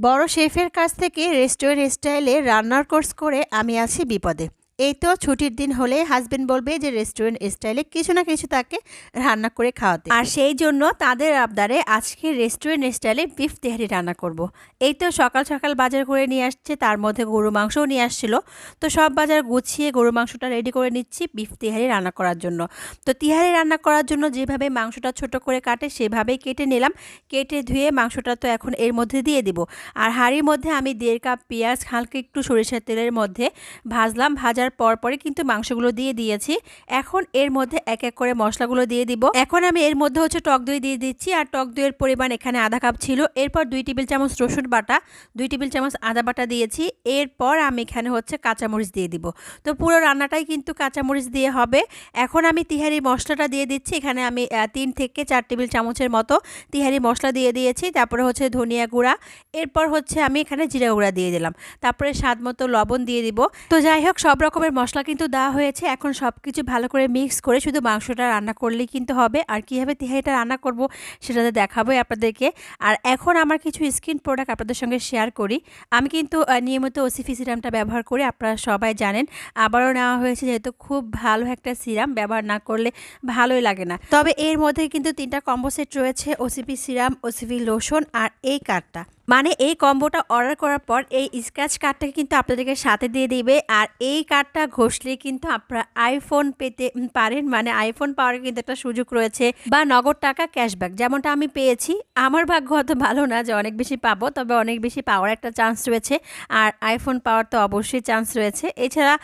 বড় শেফের কাছ থেকে রেস্টুরেন্ট স্টাইলে রান্নার কোর্স করে আমি আছি বিপদে। এই তো ছুটির দিন হলে হাজবেন্ড বলবে যে রেস্টুরেন্ট স্টাইলে কিছু না কিছু তাকে রান্না করে খাওয়াতে। আর সেই জন্য তাদের আবদারে আজকে রেস্টুরেন্ট স্টাইলে বিফ তেহারি রান্না করব। এই তো সকাল সকাল বাজার করে নিয়ে আসছে, তার মধ্যে গরু মাংসও নিয়ে আসছিল। তো সব বাজার গুছিয়ে গরু মাংসটা রেডি করে নিচ্ছি বিফ তেহারি রান্না করার জন্য। তো তিহারি রান্না করার জন্য যেভাবে মাংসটা ছোট করে কাটে, সেভাবেই কেটে নিলাম। কেটে ধুয়ে মাংসটা তো এখন এর মধ্যে দিয়ে দিব। আর হাঁড়ির মধ্যে আমি দেড় কাপ পেঁয়াজ, হালকা একটু সরিষার তেলের মধ্যে ভাজলাম। ভাজার পর পরে কিন্তু মাংসগুলো দিয়ে দিয়েছি। এখন এর মধ্যে এক এক করে মশলাগুলো দিয়ে দিব। এখন আমি এর মধ্যে হচ্ছে টক দই দিয়ে দিচ্ছি আর টক দইয়ের পরিমাণ এখানে আধা কাপ ছিল। এরপর দুই টেবিল চামচ রসুন বাটা, দুই টেবিল চামচ আদা বাটা দিয়েছি। এরপর আমি এখানে হচ্ছে কাঁচামরিচ দিয়ে দিব। তো পুরো রান্নাটাই কিন্তু কাঁচামরিচ দিয়ে হবে। এখন আমি তিহারি মশলাটা দিয়ে দিচ্ছি। এখানে আমি তিন থেকে চার টেবিল চামচের মতো তিহারি মশলা দিয়ে দিয়েছি। তারপরে হচ্ছে ধনিয়া গুঁড়া। এরপর হচ্ছে আমি এখানে জিরা গুঁড়া দিয়ে দিলাম। তারপরে স্বাদ মতো লবণ দিয়ে দিব। তো যাই হোক, সব রকমের মশলা কিন্তু দেওয়া হয়েছে। এখন সব কিছু ভালো করে মিক্স করে শুধু মাংসটা রান্না করলেই কিন্তু হবে। আর কীভাবে তিহারিটা রান্না করব সেটাতে দেখাবোই আপনাদেরকে। আর এখন আমার কিছু স্কিন প্রোডাক্ট আপনাদের সঙ্গে শেয়ার করি। আমি কিন্তু নিয়মিত ওসিফি সিরামটা ব্যবহার করি, আপনারা সবাই জানেন। আবারও নেওয়া হয়েছে যেহেতু খুব ভালো একটা সিরাম ব্যবহার না করলে ভালোই লাগে না। তবে এর মধ্যে কিন্তু তিনটা কম্বো সেট রয়েছে ওসিপি সিরাম ওসিপি লোশন আর এই কার্ডটা মানে এই কম্বোটা অর্ডার করার পর এই স্ক্র্যাচ কার্ডটাকে কিন্তু আপনাদেরকে সাথে দিয়ে দিবে। আর এই কার্ডটা ঘষলে কিন্তু আপনারা আইফোন পেতে পারেন। মানে আইফোন পাওয়ার কিন্তু একটা সুযোগ রয়েছে বা নগদ টাকা ক্যাশব্যাক যেমনটা আমি পেয়েছি। আমার ভাগ্য অত ভালো না যে অনেক বেশি পাবো, তবে অনেক বেশি পাওয়ার একটা চান্স রয়েছে। আর আইফোন পাওয়ার তো অবশ্যই চান্স রয়েছে। এছাড়া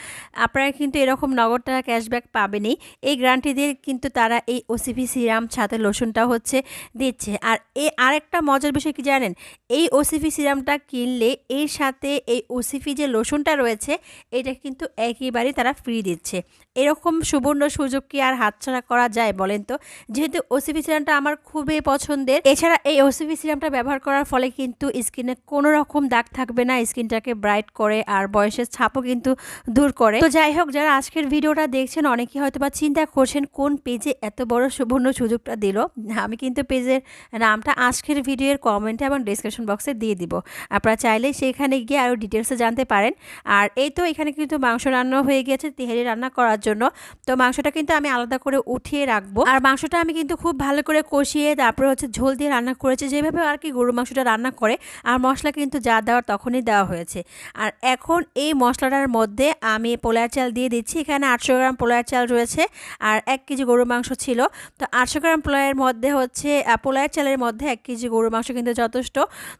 আপনারা কিন্তু এরকম নগদ টাকা ক্যাশব্যাক পাবেনই। এই গ্যারান্টি দিয়ে কিন্তু তারা এই ওসিপি সিরাম সাথে লোশনটা হচ্ছে দিচ্ছে। আর এ আরেকটা মজার বিষয় কি জানেন? এই ওসিফি সিরামটা কিনলে এর সাথে এই ওসিফি যে লোশনটা রয়েছে, এটা কিন্তু একেবারেই তারা ফ্রি দিচ্ছে। এরকম সুবর্ণ সুযোগ কি আর হাতছাড়া করা যায় বলেন তো? যেহেতু ওসিফি সিরামটা আমার খুবই পছন্দের, এছাড়া এই ওসিফি সিরামটা ব্যবহার করার ফলে কিন্তু স্কিনে কোনো রকম দাগ থাকবে না, স্কিনটাকে ব্রাইট করে আর বয়সের ছাপও কিন্তু দূর করে। তো যাই হোক, যারা আজকের ভিডিওটা দেখছেন, অনেকেই হয়তো বা চিন্তা করছেন, কোন পেজে এত বড় সুবর্ণ সুযোগটা দিল? আমি কিন্তু পেজের নামটা আজকের ভিডিওর কমেন্টে এবং ডিসক্রিপশন বক্সে দিয়ে দিব। আপনারা চাইলে সেখানে গিয়ে আরও ডিটেলসে জানতে পারেন। আর এই তো এখানে কিন্তু মাংস রান্না হয়ে গেছে তেহারি রান্না করার জন্য। তো মাংসটা কিন্তু আমি আলাদা করে উঠিয়ে রাখব। আর মাংসটা আমি কিন্তু খুব ভালো করে কষিয়ে তারপরে হচ্ছে ঝোল দিয়ে রান্না করেছি। যেভাবে আর কি গরু মাংসটা রান্না করে, আর মশলা কিন্তু যা দেওয়ার তখনই দেওয়া হয়েছে। আর এখন এই মশলাটার মধ্যে আমি পোলার চাল দিয়ে দিচ্ছি। এখানে আটশো গ্রাম পোলার চাল রয়েছে, আর এক কেজি গরুর মাংস ছিল। তো আটশো গ্রাম পোলায়ের মধ্যে হচ্ছে পোলায়ের চালের মধ্যে এক কেজি গরুর মাংস কিন্তু যথেষ্ট।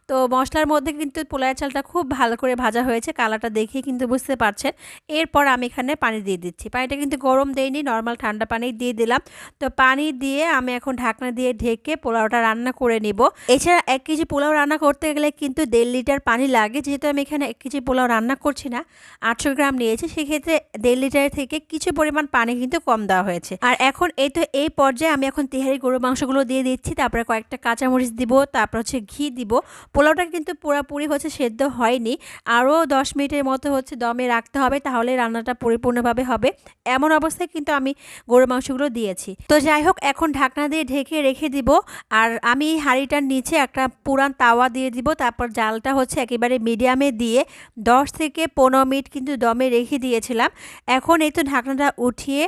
তো মশলার মধ্যে কিন্তু পোলার চালটা খুব ভালো করে ভাজা হয়েছে, কালারটা দেখে কিন্তু বুঝতে পারছেন। এরপর আমি এখানে পানি দিয়ে দিচ্ছি। পানিটা কিন্তু গরম দেইনি নর্মাল ঠান্ডা পানি দিয়ে দিলাম। তো পানি দিয়ে আমি এখন ঢাকনা দিয়ে ঢেকে পোলাওটা রান্না করে নিব। এছাড়া এক কেজি পোলাও রান্না করতে গেলে কিন্তু দেড় লিটার পানি লাগে। যেহেতু আমি এখানে এক কেজি পোলাও রান্না করছি না, আটশো গ্রাম নিয়েছি, সেক্ষেত্রে দেড় লিটার থেকে কিছু পরিমাণ পানি কিন্তু কম দেওয়া হয়েছে। আর এখন এই তো এই পর্যায়ে আমি এখন তেহারি গরু মাংসগুলো দিয়ে দিচ্ছি। তারপরে কয়েকটা কাঁচামরিচ দিব, তারপর হচ্ছে ঘি দিব। পোলাওটা কিন্তু পুরোপুরি হচ্ছে সেদ্ধ হয়নি। আরও দশ মিনিটের মতো হচ্ছে দমে রাখতে হবে, তাহলে রান্নাটা পরিপূর্ণভাবে হবে। এমন অবস্থায় কিন্তু আমি গরুর মাংসগুলো দিয়েছি। তো যাই হোক, এখন ঢাকনা দিয়ে ঢেকে রেখে দিব। আর আমি হাঁড়িটার নিচে একটা পুরান তাওয়া দিয়ে দিব। তারপর জালটা হচ্ছে একেবারে মিডিয়ামে দিয়ে দশ থেকে পনেরো মিনিট কিন্তু দমে রেখে দিয়েছিলাম। এখন এই তো ঢাকনাটা উঠিয়ে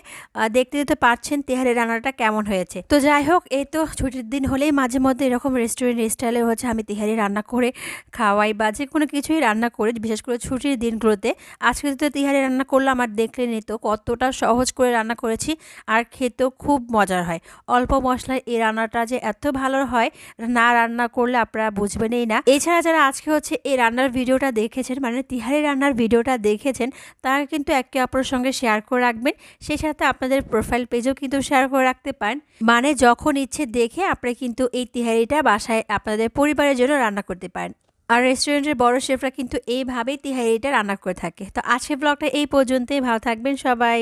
দেখতে দেখতে পাচ্ছেন তেহারি রান্নাটা কেমন হয়েছে। তো যাই হোক, এই তো ছুটির দিন হলেই মাঝে মধ্যে এরকম রেস্টুরেন্ট স্টাইলে হচ্ছে আমি তেহারি রান্না করে খাওয়াই বা যে কোনো কিছুই রান্না করে, বিশেষ করে ছুটির দিনগুলোতে। আজকে তো তিহারি রান্না করলাম, আর দেখলেনই তো কতটা সহজ করে রান্না করেছি, আর খেতেও খুব মজার হয়। অল্প মশলায় এই রান্নাটা যে এত ভালো হয় না রান্না করলে আপনারা বুঝবেনই না। এছাড়া যারা আজকে হচ্ছে এই রান্নার ভিডিওটা দেখেছেন মানে তিহারি রান্নার ভিডিওটা দেখেছেন, তারা কিন্তু একে অপরের সঙ্গে শেয়ার করে রাখবেন। সেই সাথে আপনাদের প্রোফাইল পেজও কিন্তু শেয়ার করে রাখতে পারেন। মানে যখন ইচ্ছে দেখে, আপনি কিন্তু এই তিহারিটা বাসায় আপনাদের পরিবারের জন্য রান্না করতে পারেন। আর রেস্টুরেন্টের বড় শেফরা কিন্তু এইভাবেই তিহারিটা রান্না করে থাকে। তো আজকে ব্লগটা এই পর্যন্তই। ভালো থাকবেন সবাই।